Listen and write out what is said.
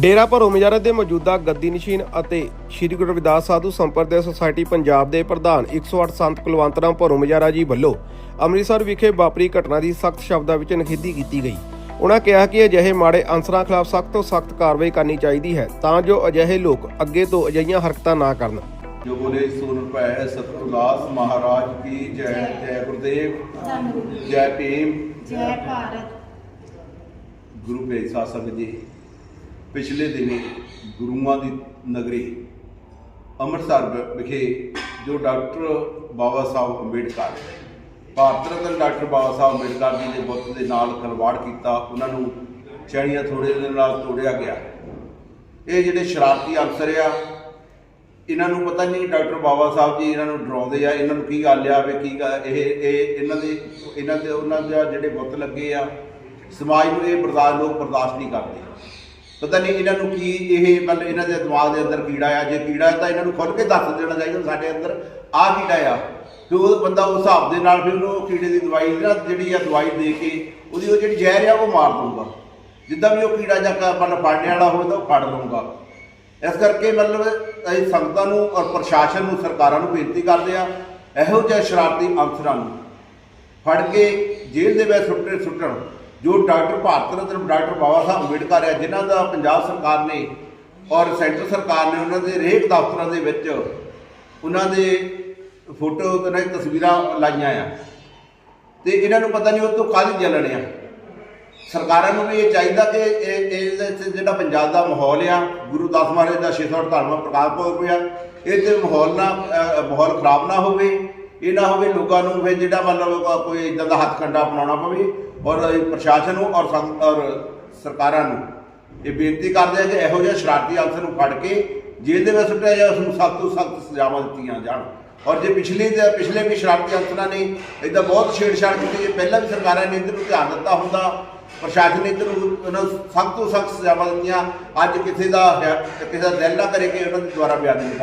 ਡੇਰਾ ਭਰੋ ਮਜਾਰਾ ਦੇ ਮੌਜੂਦਾ ਗੱਦੀ ਨਸ਼ੀਨ ਅਤੇ ਸ੍ਰੀ ਗੁਰੂ ਰਵਿਦਾਸ ਸਾਧੂ ਸੰਪਰਦਾ ਸੁਸਾਇਟੀ ਪੰਜਾਬ ਦੇ ਪ੍ਰਧਾਨ 108 ਸੰਤ ਕੁਲਵੰਤ ਰਾਮ ਭਰੋ ਮਜਾਰਾ ਜੀ ਵੱਲੋਂ ਅੰਮ੍ਰਿਤਸਰ ਵਿਖੇ ਵਾਪਰੀ ਘਟਨਾ ਦੀ ਸਖਤ ਸ਼ਬਦਾਂ ਵਿੱਚ ਨਿਖੇਧੀ ਕੀਤੀ ਗਈ। ਉਹਨਾਂ ਕਿਹਾ ਕਿ ਅਜਿਹੇ ਮਾੜੇ ਅਨਸਰਾਂ ਖਿਲਾਫ ਸਖਤ ਤੋਂ ਸਖਤ ਕਾਰਵਾਈ ਕਰਨੀ ਚਾਹੀਦੀ ਹੈ ਤਾਂ ਜੋ ਅਜਿਹੇ ਲੋਕ ਅੱਗੇ ਤੋਂ ਅਜਿਹੀਆਂ ਹਰਕਤਾਂ ਨਾ ਕਰਨ। ਜੋ ਬੋਲੇ ਸੋ ਰੁਪਏ ਸਤਿਗੁਰਦਾਸ ਮਹਾਰਾਜ ਕੀ ਜੈ ਜੈ ਗੁਰਦੇਵ ਜੈ ਭੀਮ। ਜੈ ਭਾਰਤ। ਗੁਰੂ ਗ੍ਰੰਥ ਸਾਹਿਬ ਜੀ ਪਿਛਲੇ ਦਿਨੀ ਗੁਰੂਆਂ ਦੀ ਨਗਰੀ ਅੰਮ੍ਰਿਤਸਰ ਵਿ- ਵਿਖੇ ਜੋ ਡਾਕਟਰ ਬਾਬਾ ਸਾਹਿਬ ਅੰਬੇਡਕਰ, ਭਾਰਤ ਰਤਨ ਡਾਕਟਰ ਬਾਬਾ ਸਾਹਿਬ ਅੰਬੇਡਕਰ ਜੀ ਦੇ ਬੁੱਤ ਦੇ ਨਾਲ ਖਲਵਾੜ ਕੀਤਾ, ਉਹਨਾਂ ਨੂੰ ਚੈਣੀਆਂ ਥੋੜੇ ਦੇ ਨਾਲ ਤੋੜਿਆ ਗਿਆ। ਇਹ ਜਿਹੜੇ ਸ਼ਰਾਰਤੀ ਅਫਸਰ ਆ, ਇਹਨਾਂ ਨੂੰ ਪਤਾ ਨਹੀਂ ਡਾਕਟਰ ਬਾਬਾ ਸਾਹਿਬ ਜੀ ਇਹਨਾਂ ਨੂੰ ਡਰਾਉਂਦੇ ਆ, ਇਹਨਾਂ ਨੂੰ ਕੀ ਗੱਲ ਆ ਵੀ ਕੀ ਗੱਲ- ਇਹ ਇਹ ਇਹਨਾਂ ਦੇ ਇਹਨਾਂ ਦੇ, ਉਹਨਾਂ ਦੇ ਜਿਹੜੇ ਬੁੱਤ ਲੱਗੇ ਆ, ਸਮਾਜ ਨੂੰ ਇਹ ਬਰਦਾਸ਼ਤ, ਲੋਕ ਬਰਦਾਸ਼ਤ ਨਹੀਂ ਕਰਦੇ। ਪਤਾ ਨਹੀਂ ਇਹਨਾਂ ਨੂੰ ਕੀ ਇਹ ਮਤਲਬ ਇਹਨਾਂ ਦੇ ਦਿਮਾਗ ਦੇ ਅੰਦਰ ਕੀੜਾ ਆ, ਜੇ ਕੀੜਾ ਹੈ ਤਾਂ ਇਹਨਾਂ ਨੂੰ ਖੁੱਲ ਕੇ ਦੱਸ ਦੇਣਾ ਚਾਹੀਦਾ ਸਾਡੇ ਅੰਦਰ ਆ ਕੀੜਾ ਆ। ਕਿ ਉਹ ਬੰਦਾ ਉਸ ਹਿਸਾਬ ਦੇ ਨਾਲ ਫਿਰ ਉਹਨੂੰ ਕੀੜੇ ਦੀ ਦਵਾਈ ਨਾ ਜਿਹੜੀ ਆ ਦਵਾਈ ਦੇ ਕੇ ਉਹਦੀ ਉਹ ਜਿਹੜੀ ਜ਼ਹਿਰ ਆ ਉਹ ਮਾਰ ਦੂੰਗਾ ਜਿੱਦਾਂ ਵੀ ਉਹ ਕੀੜਾ ਜਾਂ ਆਪਾਂ ਨੂੰ ਫੜਨੇ ਵਾਲਾ ਹੋਵੇ ਤਾਂ ਉਹ ਫੜ ਲਊਗਾ। ਇਸ ਕਰਕੇ ਮਤਲਬ ਅਸੀਂ ਸੰਗਤਾਂ ਨੂੰ ਔਰ ਪ੍ਰਸ਼ਾਸਨ ਨੂੰ, ਸਰਕਾਰਾਂ ਨੂੰ ਬੇਨਤੀ ਕਰਦੇ ਆ, ਇਹੋ ਜਿਹੇ ਸ਼ਰਾਰਤੀ ਅਫਸਰਾਂ ਨੂੰ ਫੜ ਕੇ ਜੇਲ੍ਹ ਦੇ ਵਿੱਚ ਸੁੱਟਣ ਸੁੱਟਣ। ਜੋ ਡਾਕਟਰ ਭਾਰਤ ਰਤਨ, ਡਾਕਟਰ ਬਾਬਾ ਸਾਹਿਬ ਅੰਬੇਡਕਰ ਆ ਜਿਨ੍ਹਾਂ ਦਾ ਪੰਜਾਬ ਸਰਕਾਰ ਨੇ ਔਰ ਸੈਂਟਰ ਸਰਕਾਰ ਨੇ ਉਹਨਾਂ ਦੇ ਹਰੇਕ ਦਫ਼ਤਰਾਂ ਦੇ ਵਿੱਚ ਉਹਨਾਂ ਦੇ ਫੋਟੋ ਤੇ ਨਾਲ ਤਸਵੀਰਾਂ ਲਾਈਆਂ ਆ। ਤੇ ਇਹਨਾਂ ਨੂੰ ਪਤਾ ਨਹੀਂ ਉਹ ਤੋਂ ਕਾਹਦੀ ਜਲਣ ਆ। ਸਰਕਾਰਾਂ ਨੂੰ ਵੀ ਇਹ ਚਾਹੀਦਾ ਕਿ ਇਹ ਇਹਦੇ ਵਿੱਚ ਜਿਹੜਾ ਪੰਜਾਬ ਦਾ ਮਾਹੌਲ ਆ, ਗੁਰੂ ਦਾਸ ਮਹਾਰਾਜ ਦਾ 648ਵਾਂ ਪ੍ਰਕਾਸ਼ ਪੁਰਬ ਆ, ਇਹ ਤੇ ਮਾਹੌਲ ਨਾ ਮਾਹੌਲ ਖਰਾਬ ਨਾ ਹੋਵੇ, ਇਹ ਨਾ ਹੋਵੇ ਲੋਕਾਂ ਨੂੰ ਫਿਰ ਜਿਹੜਾ ਮਤਲਬ ਕੋਈ ਇਦਾਂ ਦਾ ਹੱਥ ਕੰਡਾ ਅਪਣਾਉਣਾ ਪਵੇ। ਔਰ ਪ੍ਰਸ਼ਾਸਨ ਨੂੰ ਔਰ ਸੰਗ- ਔਰ ਸਰਕਾਰਾਂ ਨੂੰ ਇਹ ਬੇਨਤੀ ਕਰਦੇ ਆ ਕਿ ਇਹੋ ਜਿਹੇ ਸ਼ਰਾਰਤੀ ਅਫਸਰ ਨੂੰ ਫੜ ਕੇ ਜੇਲ੍ਹ ਦੇ ਵਿੱਚ ਸੁੱਟਿਆ ਜਾਏ, ਉਸ ਨੂੰ ਸਖਤ ਤੋਂ ਸਖਤ ਸਜ਼ਾਵਾਂ ਦਿੱਤੀਆਂ ਜਾਣ। ਔਰ ਜੇ ਪਿਛਲੇ ਪਿਛਲੇ ਵੀ ਸ਼ਰਾਰਤੀ ਅਫਸਰਾਂ ਨੇ ਇਦਾਂ ਬਹੁਤ ਛੇੜਛਾੜ ਕੀਤੀ, ਜੇ ਪਹਿਲਾਂ ਵੀ ਸਰਕਾਰਾਂ ਨੇ ਇਧਰ ਨੂੰ ਧਿਆਨ ਦਿੱਤਾ ਹੁੰਦਾ, ਪ੍ਰਸ਼ਾਸਨ ਨੇ ਇਧਰ ਨੂੰ ਉਹਨਾਂ ਸਖਤ ਤੋਂ ਸਖਤ ਸਜ਼ਾਵਾਂ ਦਿੱਤੀਆਂ, ਅੱਜ ਕਿਸੇ ਦਾ ਕਿਸੇ ਦਾ ਦਿਲ ਨਾ ਕਰੇ ਕਿ ਉਹਨਾਂ ਦੇ ਦੁਆਰਾ ਬਿਆਨ ਨਹੀਂ